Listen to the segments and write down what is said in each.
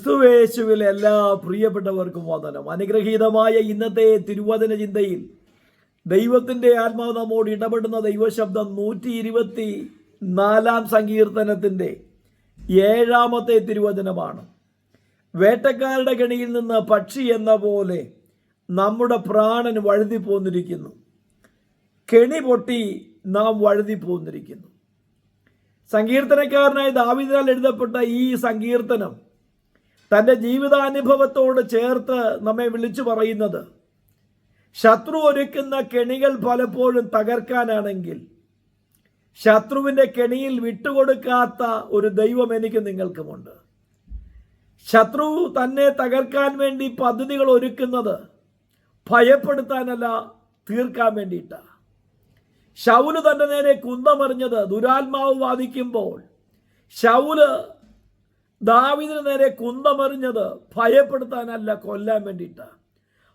ക്രിസ്തുവേശുവിൽ എല്ലാ പ്രിയപ്പെട്ടവർക്കും വന്ദനം. അനുഗ്രഹീതമായ ഇന്നത്തെ തിരുവചന ചിന്തയിൽ ദൈവത്തിന്റെ ആത്മാവ് നമ്മോട് ഇടപെടുന്ന ദൈവശബ്ദം നൂറ്റി ഇരുപത്തി നാലാം സങ്കീർത്തനത്തിന്റെ ഏഴാമത്തെ തിരുവചനമാണ്. വേട്ടക്കാരുടെ കെണിയിൽ നിന്ന് പക്ഷി എന്ന പോലെ നമ്മുടെ പ്രാണൻ വഴുതി പോന്നിരിക്കുന്നു. കെണി പൊട്ടി നാം വഴുതി പോന്നിരിക്കുന്നു. സങ്കീർത്തനക്കാരനായ ദാവിദാൽ എഴുതപ്പെട്ട ഈ സങ്കീർത്തനം തന്റെ ജീവിതാനുഭവത്തോട് ചേർത്ത് നമ്മെ വിളിച്ചു പറയുന്നത്. ശത്രു ഒരുക്കുന്ന കെണികൾ പലപ്പോഴും തകർക്കാനാണെങ്കിൽ ശത്രുവിന്റെ കെണിയിൽ വിട്ടുകൊടുക്കാത്ത ഒരു ദൈവം എനിക്ക് നിങ്ങൾക്കുമുണ്ട്. ശത്രു തന്നെ തകർക്കാൻ വേണ്ടി പദ്ധതികൾ ഒരുക്കുന്നത് ഭയപ്പെടുത്താനല്ല തീർക്കാൻ വേണ്ടിയിട്ടാണ് ശൗൽ തന്റെ നേരെ കുന്തമറിഞ്ഞത് ദുരാത്മാവ് വാദിക്കുമ്പോൾ ശൗൽ ദാവിദിന് നേരെ കുന്തമറിഞ്ഞത് ഭയപ്പെടുത്താനല്ല കൊല്ലാൻ വേണ്ടിയിട്ടാണ്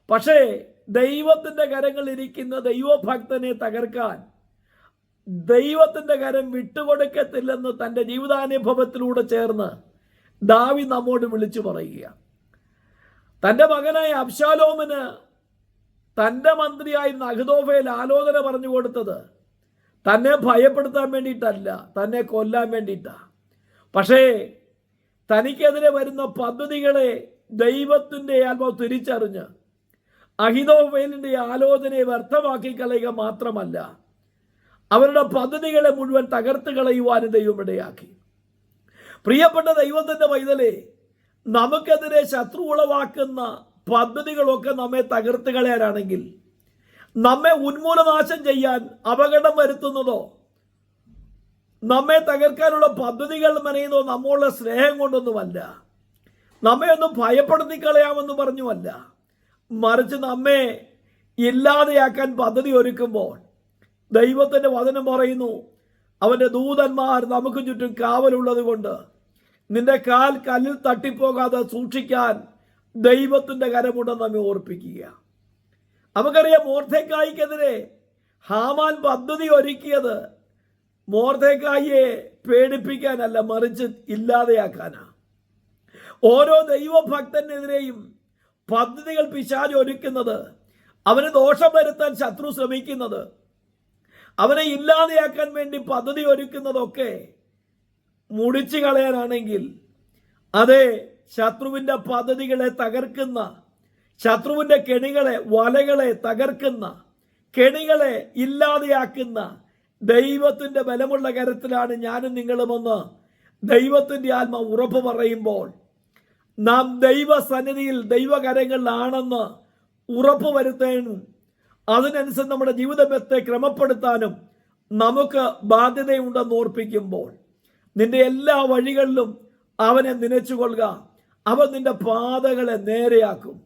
പക്ഷേ ദൈവത്തിന്റെ കരങ്ങളിൽ ഇരിക്കുന്ന ദൈവഭക്തനെ തകർക്കാൻ ദൈവത്തിന്റെ കരം വിട്ടുകൊടുക്കത്തില്ലെന്ന് തന്റെ ജീവിതാനുഭവത്തിലൂടെ ചേർന്ന് ദാവി നമ്മോട് വിളിച്ചു പറയുക തന്റെ മകനായ അബ്ശാലോമിന് തന്റെ മന്ത്രിയായി നഹദോഫയിൽ ആലോചന പറഞ്ഞു കൊടുത്തത് തന്നെ ഭയപ്പെടുത്താൻ വേണ്ടിയിട്ടല്ല തന്നെ കൊല്ലാൻ വേണ്ടിയിട്ടാണ് പക്ഷേ തനിക്കെതിരെ വരുന്ന പദ്ധതികളെ ദൈവത്തിന്റെ ആത്മാവ് തിരിച്ചറിഞ്ഞ് അഹിതോവേലിന്റെ ആലോചനയെ വ്യർത്ഥമാക്കി കളയുക മാത്രമല്ല അവരുടെ പദ്ധതികളെ മുഴുവൻ തകർത്ത് കളയുവാനും ദൈവം ഇടയാക്കി. പ്രിയപ്പെട്ട ദൈവത്തിന്റെ വൈതലെ നമുക്കെതിരെ ശത്രു ഉളവാക്കുന്ന പദ്ധതികളൊക്കെ നമ്മെ തകർത്ത് കളയാനാണെങ്കിൽ നമ്മെ ഉന്മൂലനാശം ചെയ്യാൻ അപകടം വരുത്തുന്നതോ നമ്മെ തകർക്കാനുള്ള പദ്ധതികൾ മെനയുന്നോ നമ്മളുടെ സ്നേഹം കൊണ്ടൊന്നുമല്ല. നമ്മെ ഒന്ന് ഭയപ്പെടുത്തി കളയാമെന്ന് പറഞ്ഞുമല്ല. മറിച്ച് നമ്മെ ഇല്ലാതെയാക്കാൻ പദ്ധതി ഒരുക്കുമ്പോൾ ദൈവത്തിന്റെ വചനം പറയുന്നു അവന്റെ ദൂതന്മാർ നമുക്ക് ചുറ്റും കാവലുള്ളത് കൊണ്ട് നിന്റെ കാൽ കല്ലിൽ തട്ടിപ്പോകാതെ സൂക്ഷിക്കാൻ ദൈവത്തിന്റെ കരമുണ്ടെന്ന് നമ്മെ ഓർപ്പിക്കുക. നമുക്കറിയാം മോർത്തേക്കായിക്കെതിരെ ഹാമാൻ പദ്ധതി ഒരുക്കിയത് മോർത്തേക്കായിയെ പേടിപ്പിക്കാനല്ല മറിച്ച് ഇല്ലാതെയാക്കാനാ. ഓരോ ദൈവഭക്തനെതിരെയും പദ്ധതികൾ പിശാജ് ഒരുക്കുന്നത് അവന് ദോഷം വരുത്താൻ ശത്രു ശ്രമിക്കുന്നത് അവനെ ഇല്ലാതെയാക്കാൻ വേണ്ടി പദ്ധതി ഒരുക്കുന്നതൊക്കെ മുടിച്ചു കളയാനാണെങ്കിൽ അതെ ശത്രുവിന്റെ പദ്ധതികളെ തകർക്കുന്ന ശത്രുവിന്റെ കെണികളെ വലകളെ തകർക്കുന്ന കെണികളെ ഇല്ലാതെയാക്കുന്ന ദൈവത്തിന്റെ ബലമുള്ള കരത്തിലാണ് ഞാനും നിങ്ങളുമെന്ന് ദൈവത്തിന്റെ ആത്മ ഉറപ്പ് പറയുമ്പോൾ നാം ദൈവസന്നിധിയിൽ ദൈവകരങ്ങളിലാണെന്ന് ഉറപ്പ് വരുത്താനും അതിനനുസരിച്ച് നമ്മുടെ ജീവിതത്തെ ക്രമപ്പെടുത്താനും നമുക്ക് ബാധ്യതയുണ്ടെന്ന് ഓർപ്പിക്കുമ്പോൾ നിന്റെ എല്ലാ വഴികളിലും അവനെ നനച്ചുകൊള്ളുക. അവൻ നിന്റെ പാതകളെ നേരെയാക്കും.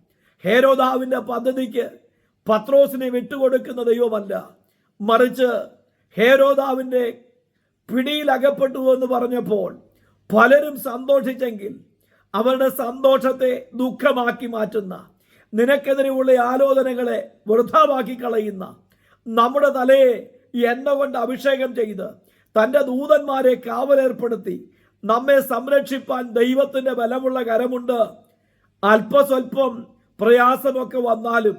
ഹേരോദാവിന്റെ പദ്ധതിക്ക് പത്രോസിനെ വിട്ടുകൊടുക്കുന്ന ദൈവമല്ല. മറിച്ച് ഹേരോദാവിന്റെ പിടിയിൽ അകപ്പെട്ടു എന്ന് പറഞ്ഞപ്പോൾ പലരും സന്തോഷിച്ചെങ്കിൽ അവരുടെ സന്തോഷത്തെ ദുഃഖമാക്കി മാറ്റുന്ന നിനക്കെതിരെയുള്ള ആലോചനകളെ വൃഥാവാക്കി കളയുന്ന നമ്മുടെ തലയെ എണ്ണ കൊണ്ട് അഭിഷേകം ചെയ്ത് തന്റെ ദൂതന്മാരെ കാവലേർപ്പെടുത്തി നമ്മെ സംരക്ഷിപ്പാൻ ദൈവത്തിന്റെ ബലമുള്ള കരമുണ്ട്. അല്പസ്വല്പം പ്രയാസമൊക്കെ വന്നാലും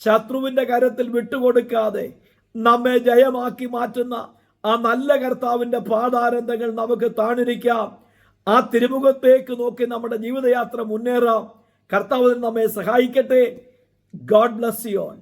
ശത്രുവിന്റെ കരത്തിൽ വിട്ടുകൊടുക്കാതെ നമ്മെ ജയമാക്കി മാറ്റുന്ന ആ നല്ല കർത്താവിന്റെ പാതാനന്ദങ്ങൾ നമുക്ക് താണിരിക്കാം. ആ തിരുമുഖത്തേക്ക് നോക്കി നമ്മുടെ ജീവിതയാത്ര മുന്നേറാം. കർത്താവ് നമ്മെ സഹായിക്കട്ടെ. God bless you all.